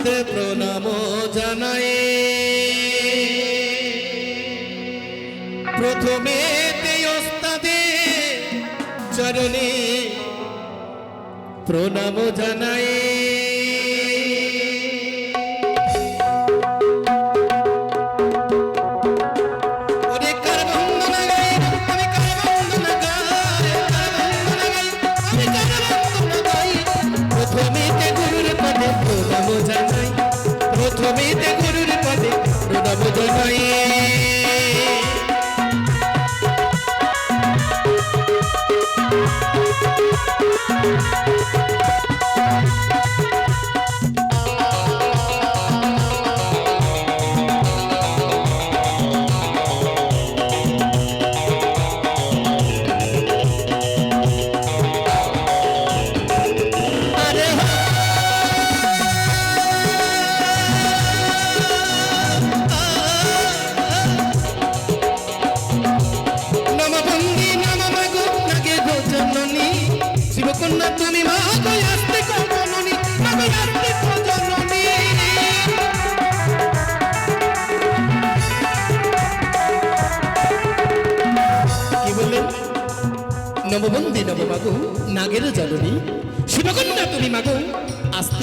পদে প্রণাম জানাই। প্রথমে ওস্তাদে চরণে প্রণাম জানাই।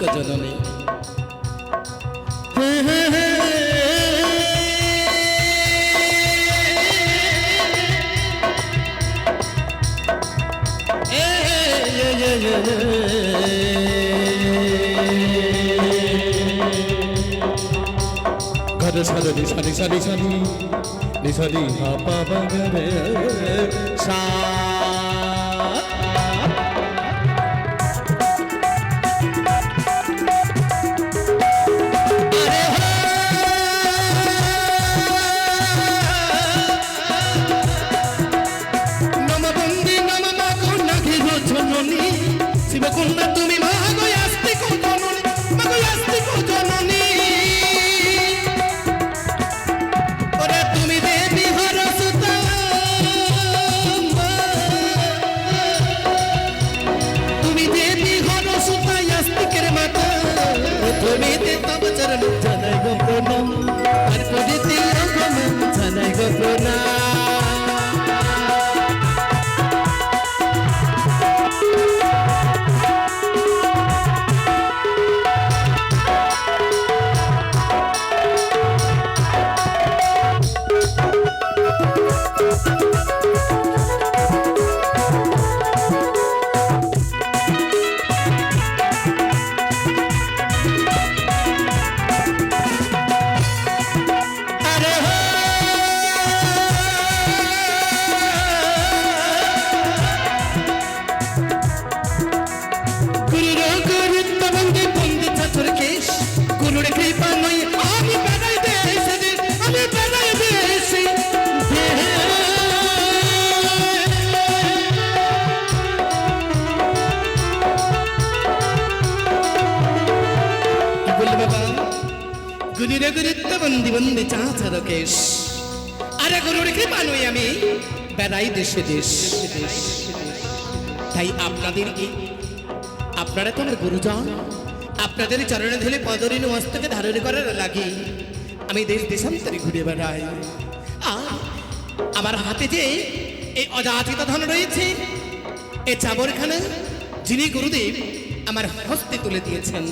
আস্তিক জননী ঘর সারি সারি সারি সারি নিসারি হাপা সা গুরুত্ব বন্দি বন্দি চাচার কেশ আরে গুরুর কৃপা নই আমি, বেড়াই দেশে দেশ। তাই আপনাদের এই আপনারা তো আমার গুরুজন। আপনাদের চরণে ধরে পদরিন মস্তকে ধারণ করার লাগে। আমি দেশ দেশান্তরে ঘুরে বেড়াই। আমার হাতে যে এই অযাচিত ধন রয়েছে, এ চাবরখানা যিনি গুরুদেব আমার হস্তে তুলে দিয়েছেন।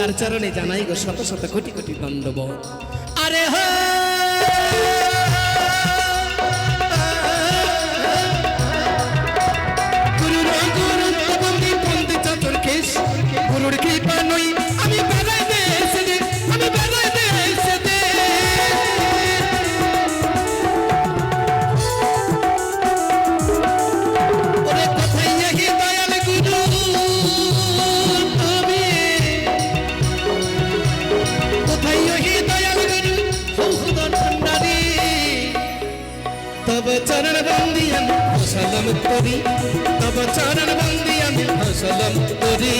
তার চরণে জানাই গো শত শত কোটি কোটি দণ্ডবোধ আরে হো! তব চরণ বন্দি আমি হসলম করি তব চরণ বন্দি আমি হসলম করি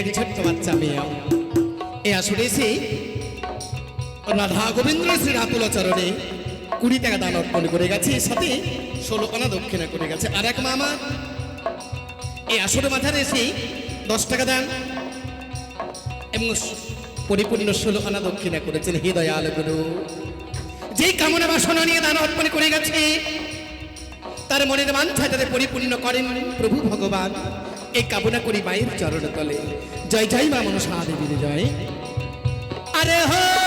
একটি ছোট্ট বাচ্চা মেয়ে এ আসলে এসে রাধা গোবিন্দ শ্রী রাতুল চরণে কুড়ি টাকা দান অর্পণ করে গেছে, এর সাথে ষোলো আনা দক্ষিণা করে গেছে। আর এক মামা এই আসরে মাথার এসে দশ টাকা দান এবং পরিপূর্ণ ষোলো আনা দক্ষিণা করেছেন। হৃদয় আলগুরু যেই কামনা বাসনা নিয়ে দান অর্পণ করে গেছে, তার মনের বাঞ্ছা যাতে পরিপূর্ণ করেন প্রভু ভগবান। এই কামনা করি মায়ের চরণ তলে জয় জয় মা মনসা দেবীর জয়। আরে হো!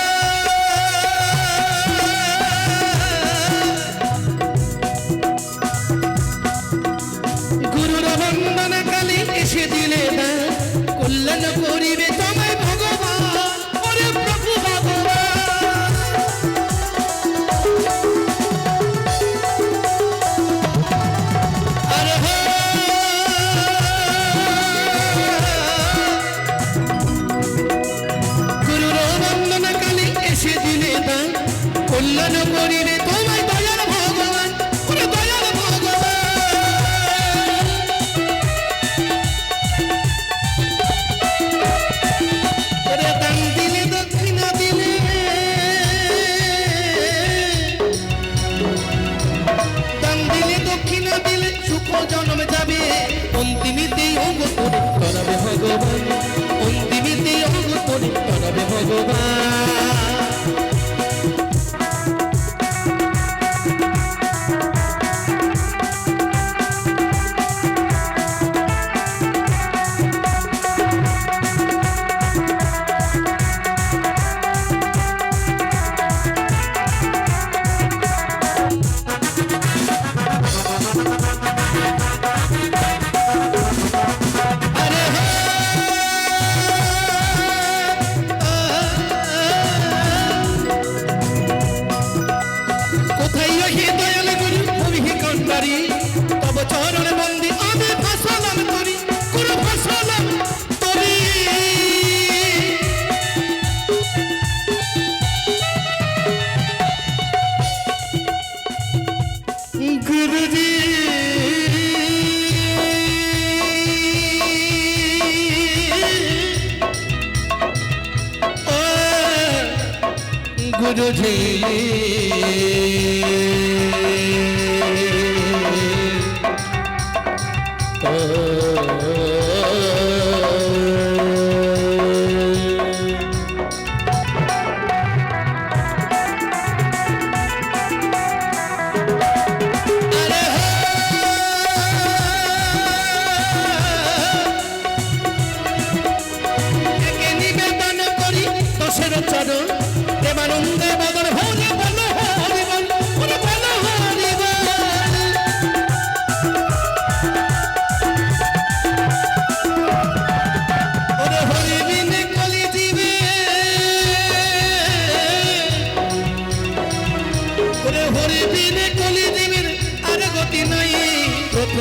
গুরুজি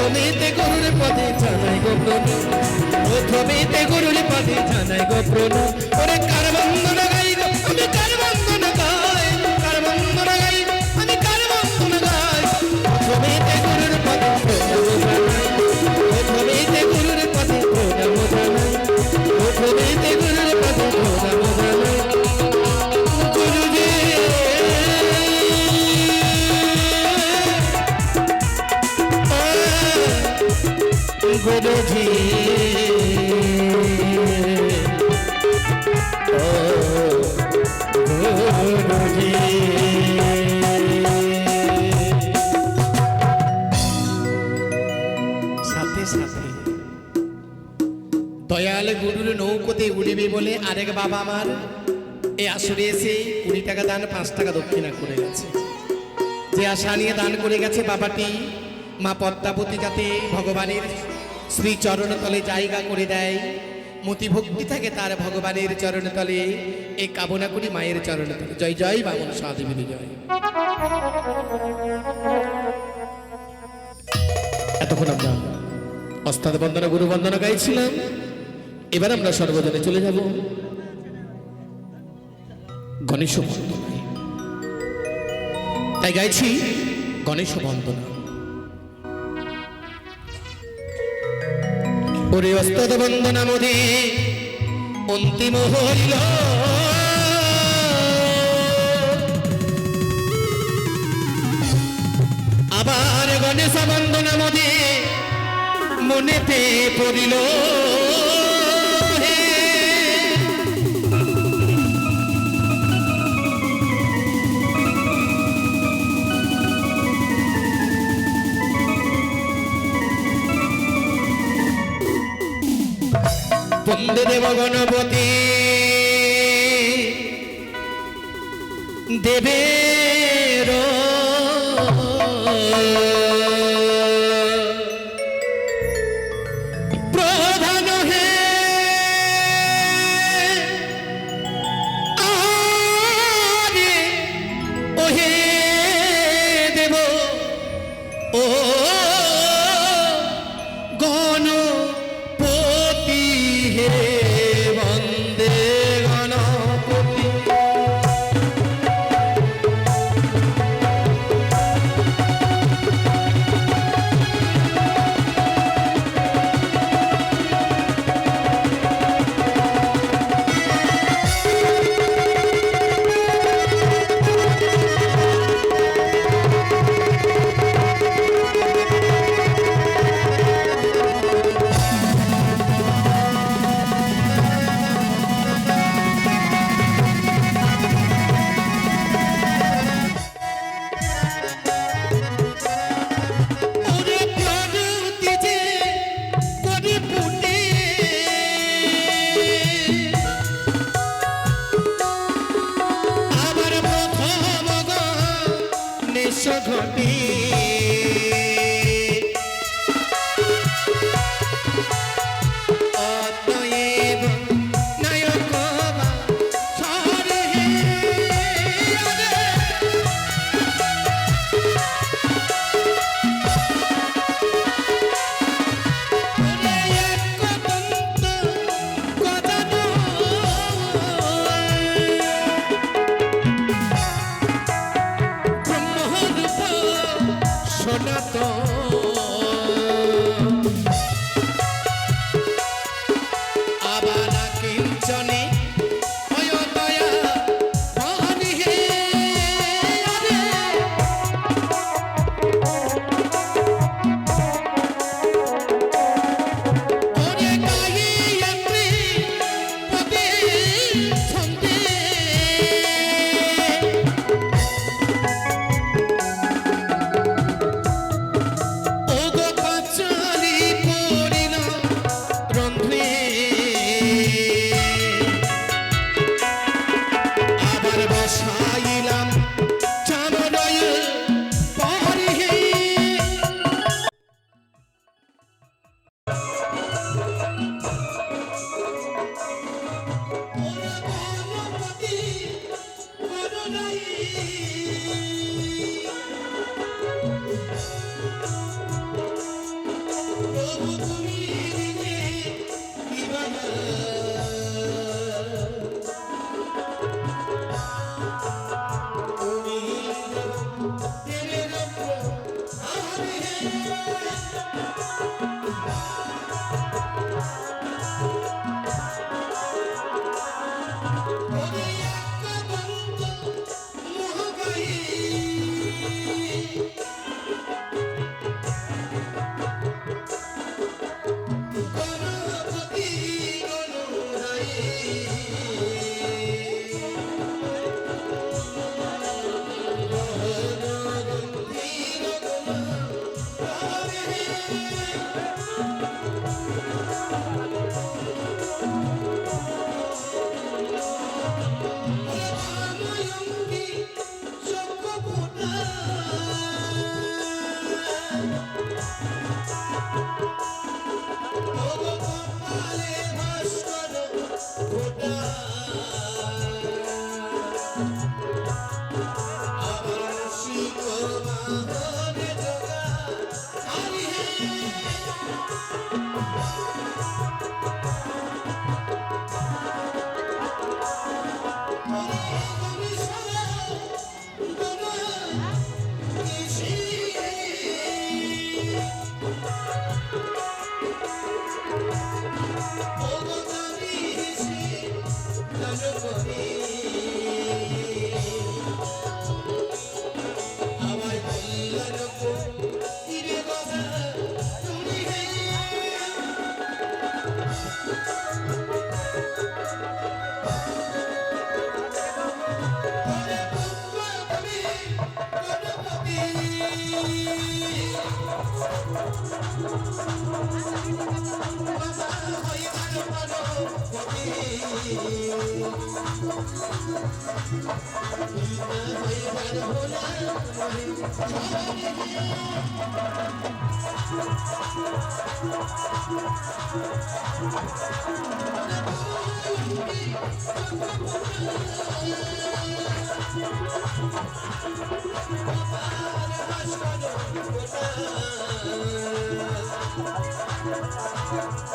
প্রথমেতে গরুর পদে জানাই গো প্রণাম। প্রথমেতে গরুর পদে জানাই গো প্রণাম। ওরে কার বন্দনা টাকা দক্ষিণা করে গেছে। যে আশা নিয়ে দান করে গেছে বাবাটি, মা পদ্মাবতী যাতে ভগবানের শ্রী চরণতলে জায়গা করে দেয় মতি ভক্তি থাকে তার ভগবানের চরণতলে, এই কামনা করি মায়ের চরণতলে। জয় জয়, বামন সাদেবীর জয়। এতক্ষণ আমরা অস্তাদ বন্দনা, গুরু বন্দনা গাইছিলাম। এবার আমরা সর্বজনে চলে যাব। গণেশ বন্দনায় তাই গাইছি গণেশ বন্দনা। ওরে অস্তদ বন্দনা মোদি, অন্তিম হইল। আবার গণেশ বন্দনা মোদি, মনেতে পড়িল। দেব গণপতি দেবের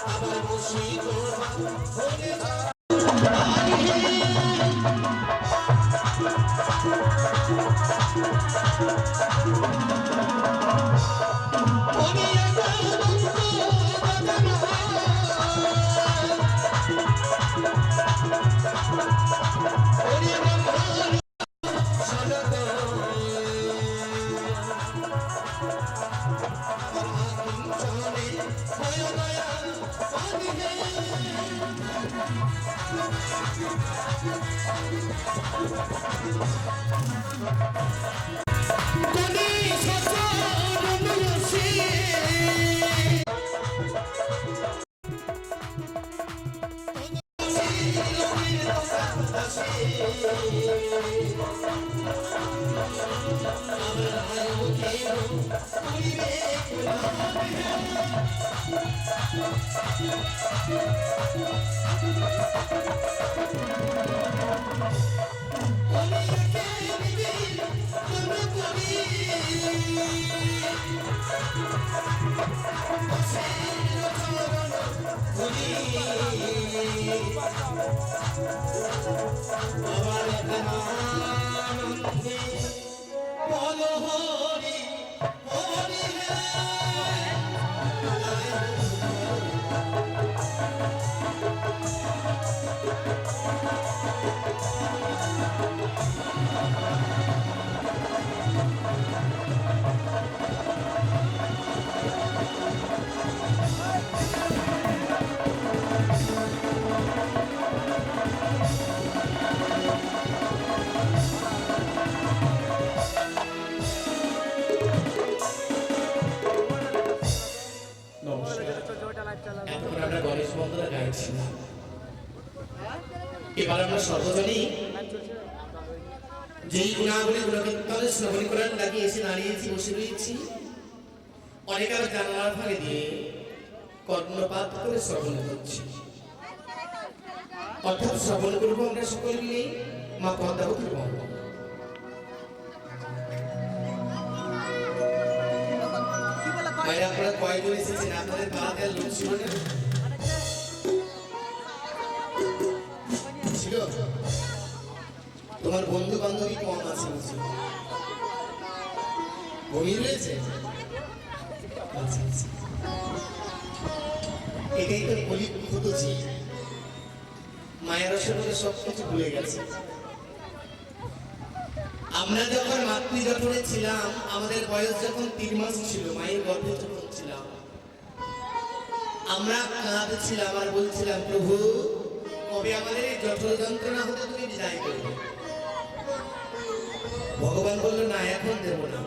আবার বসি তোমার Yeah. এতক্ষণ এবার আমরা সর্বজনই যেই গুণাবলী গুণকীর্তনে শ্রবণ করার লাগিয়ে এসে দাঁড়িয়েছি বসে রয়েছি। অনেক আর জানালার ফাঁকে দিয়ে কর্ণপাত করে শ্রবণ করছি। অর্থাৎ শ্রবণ করব আমরা সকলে মিলে, মা পদ্মাবতীর বন্ধ আপনারা কয়জন এসেছেন? আপনাদের পাড়াতে লোক ছিল না ছিল? তোমার বন্ধু বান্ধবী কম আছে আচ্ছা, আচ্ছা। আমরা যখন মাতৃ ছিলাম আমাদের বয়স যখন তিন মাস ছিল মায়ের গর্ভে যখন ছিলাম আমরা কাঁদছিলাম আর বলছিলাম প্রভু কবে আমাদের এই জঠর যন্ত্রণা হতে তুমি বিদায় করবে। ভগবান বলল, না, এখন দেব না।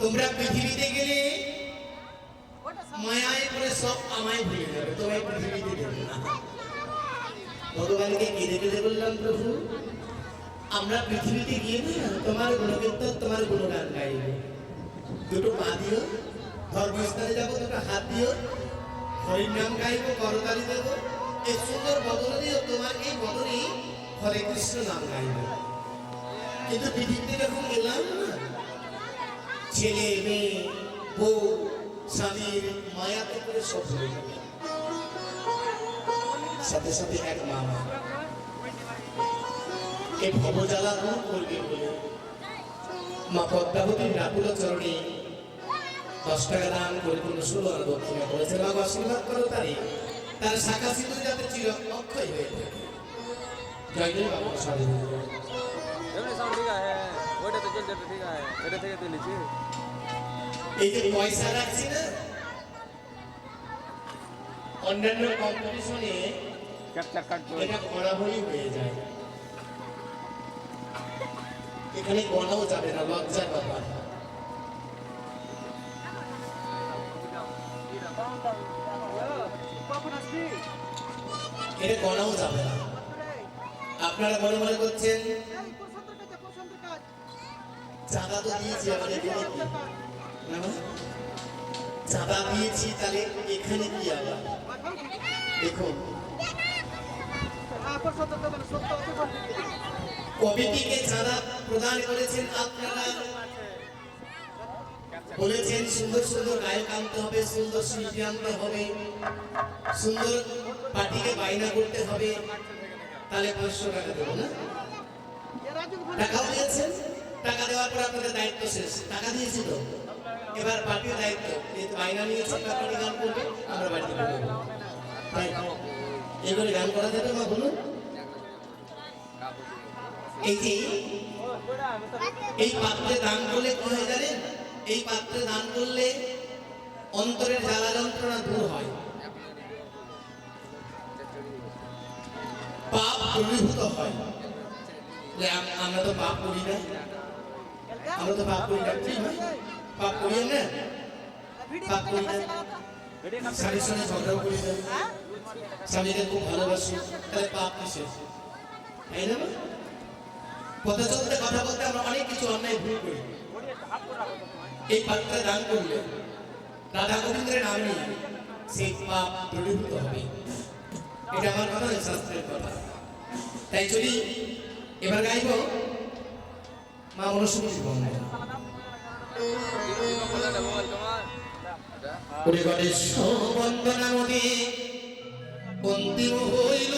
তোমরা পৃথিবীতে গেলে মায়ায় করে সব আমায় ভুলে যাবে, তোমায় পৃথিবীতে দেবে না। ভগবানকে কেঁদে কেঁদে বললাম, প্রভু, আমরা পৃথিবীতে গিয়ে না, তোমার গুণকীর্তন, তোমার গুণগান গাইব। দুটো পা দিও, ধর্মস্থানে যাব, দুটো হাত দিও হরির নাম গাইব, করতালি দেবো এই সুন্দর বদলে দিও তোমার এই বদলেই হরে কৃষ্ণ নাম গাইব। কিন্তু পৃথিবীতে যখন গেলাম না। ছেলে, মেয়ে, বউ, স্বামীর মায়াতে করে সব হয়ে গেল সাথে সাথে এক মামা এই ভবজ্বালা দূর করবে বলে। মা পদ্মাবতীর ব্যাকুল চরণে দশ টাকা দান করে কোনো আর দক্ষিণা করেছে মা আশীর্বাদ করো তারই তার শাখা সিঁদুর যাতে চির অক্ষয় হয়ে থাকে। জয় জয় বাবা এমনি সাউন্ড ঠিক আছে চলছে তো ঠিক আছে এটা থেকে তুলেছি এই যে পয়সা রাখছি না অন্যান্য কম্পিটিশনে এটা গড়াগড়ি হয়ে যায়। এখানে গড়াও যাবে না লজ্জার ব্যাপার। এটা গণাও যাবে না। আপনারা মনে মনে করছেন, চাঁদা তো দিয়েছি আবার এখানে কি? না না? চাঁদা দিয়েছি, তাহলে এখানে কি আবার? দেখুন। কমিটিকে চাঁদা প্রদান করেছেন আপনারা। বলেছেন, সুন্দর সুন্দর গায়ক আনতে হবে, সুন্দর শিল্পী আনতে হবে। সুন্দর পার্টিকে বাইনা করতে হবে। তাহলে পাঁচশো টাকা দেবো না? টাকাও দিয়েছেন। টাকা দেওয়ার পর আপনাদের দায়িত্ব শেষ। টাকা দিয়েছি এবার পার্টির দায়িত্ব। যেহেতু বাইনা নিয়েছে এবার পার্টি গান করবে, আমরা বাড়ি করব তাই এবারে গান করা যাবে মা বলুন? এই যে, এই পাত্রে দান করলে কি হয় জানেন এই পাত্রে দান করলে অন্তরের জ্বালা যন্ত্রণা দূর হয়। পাপ দূরীভূত হয়। আমরা তো পাপ করি না। আমরা তো পাপ করি না ঠিক পাপ করি না পাপ করি না। স্বামীর সঙ্গে করি না। স্বামীকে খুব ভালোবাসি, তাহলে পাপ কিসের? তাই না কথা চলতে, কথা বলতে আমরা অনেক কিছু অন্যায় ভুল করি। এই পাত্রে দান করলে রাধা গোবিন্দের নাম সেই পাপ দূরীভূত হবে। এটা আমার কথা শাস্ত্রের কথা। তাই যদি এবার গাইব, মা মনস্মৃতি বন্ধ বন্দনা নদী অন্তিম হইল